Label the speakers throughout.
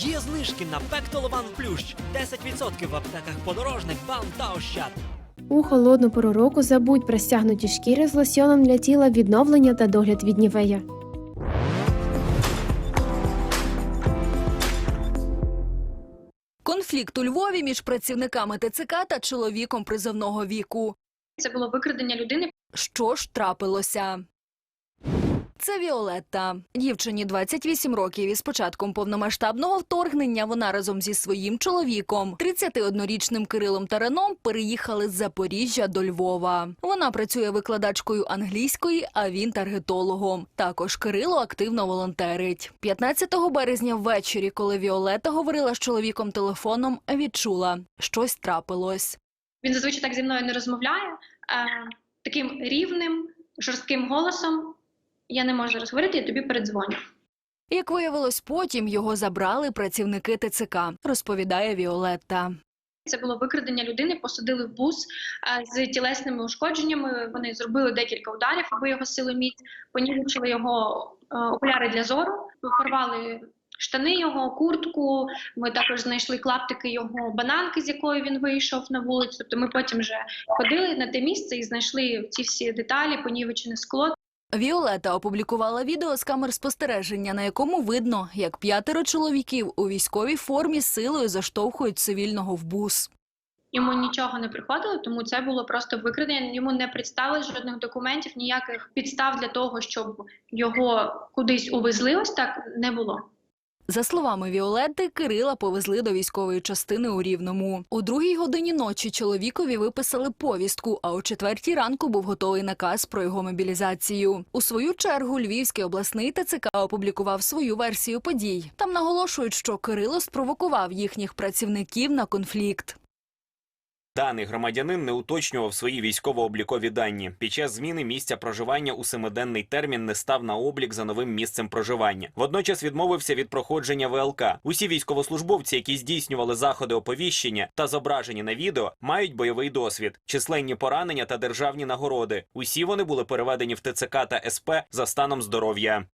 Speaker 1: Є знижки на Пектолован Плющ. 10% в аптеках подорожник, бам та ощад.
Speaker 2: У холодну пору року забудь про стягнуті шкіри з лосьоном для тіла відновлення та догляд від нівея.
Speaker 3: Конфлікт у Львові між працівниками ТЦК та чоловіком призовного віку.
Speaker 4: Це було викрадення людини.
Speaker 3: Що ж трапилося? Це Віолетта. Дівчині 28 років і з початком повномасштабного вторгнення вона разом зі своїм чоловіком, 31-річним Кирилом Тараном, переїхали з Запоріжжя до Львова. Вона працює викладачкою англійської, а він таргетологом. Також Кирило активно волонтерить. 15 березня ввечері, коли Віолетта говорила з чоловіком телефоном, відчула щось трапилось.
Speaker 4: Він зазвичай так зі мною не розмовляє. Е, таким рівним, жорстким голосом. Я не можу розговорити, я тобі передзвоню.
Speaker 3: Як виявилось, потім його забрали працівники ТЦК, розповідає Віолетта.
Speaker 4: Це було викрадення людини, посадили в бус з тілесними ушкодженнями. Вони зробили декілька ударів, аби його силоміць, понівечили його е, окуляри для зору, порвали штани його, куртку. Ми також знайшли клаптики його бананки, з якої він вийшов на вулицю. Тобто ми потім вже ходили на те місце і знайшли ці всі деталі, понівечене скло.
Speaker 3: Віолетта опублікувала відео з камер спостереження, на якому видно, як п'ятеро чоловіків у військовій формі силою заштовхують цивільного в бус.
Speaker 4: Йому нічого не приходило, тому це було просто викрадення. Йому не представили жодних документів, ніяких підстав для того, щоб його кудись увезли. Ось так не було.
Speaker 3: За словами Віолетти, Кирила повезли до військової частини у Рівному. У другій годині ночі чоловікові виписали повістку, а о четвертій ранку був готовий наказ про його мобілізацію. У свою чергу Львівський обласний ТЦК опублікував свою версію подій. Там наголошують, що Кирило спровокував їхніх працівників на конфлікт.
Speaker 5: Даний громадянин не уточнював свої військово-облікові дані. Під час зміни місця проживання у семиденний термін не став на облік за новим місцем проживання. Водночас відмовився від проходження ВЛК. Усі військовослужбовці, які здійснювали заходи оповіщення та зображені на відео, мають бойовий досвід, численні поранення та державні нагороди. Усі вони були переведені в ТЦК та СП за станом здоров'я.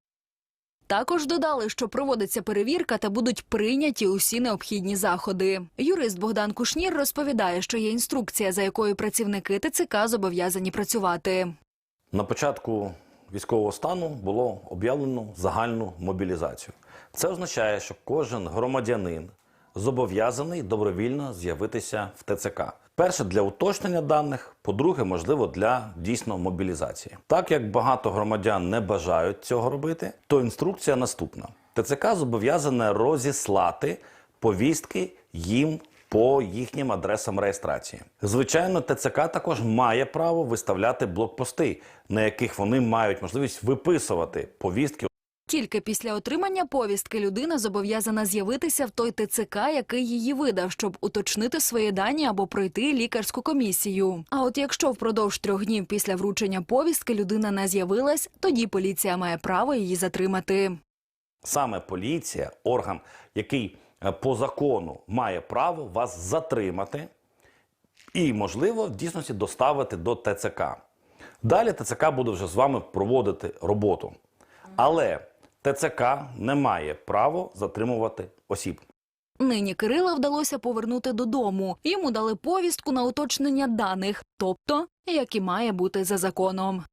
Speaker 3: Також додали, що проводиться перевірка та будуть прийняті усі необхідні заходи. Юрист Богдан Кушнір розповідає, що є інструкція, за якою працівники ТЦК зобов'язані працювати.
Speaker 6: На початку військового стану було об'явлено загальну мобілізацію. Це означає, що кожен громадянин зобов'язаний добровільно з'явитися в ТЦК. Перше для уточнення даних, по-друге, можливо, для дійсно мобілізації. Так як багато громадян не бажають цього робити, то інструкція наступна: ТЦК зобов'язане розіслати повістки їм по їхнім адресам реєстрації. Звичайно, ТЦК також має право виставляти блокпости, на яких вони мають можливість виписувати повістки.
Speaker 3: Тільки після отримання повістки людина зобов'язана з'явитися в той ТЦК, який її видав, щоб уточнити свої дані або пройти лікарську комісію. А от якщо впродовж трьох днів після вручення повістки людина не з'явилась, тоді поліція має право її затримати.
Speaker 6: Саме поліція, орган, який е, по закону має право вас затримати і, можливо, в дійсності доставити до ТЦК. Далі ТЦК буде вже з вами проводити роботу. Але ТЦК не має право затримувати осіб.
Speaker 3: Нині Кирила вдалося повернути додому. Йому дали повістку на уточнення даних, тобто, як і має бути за законом.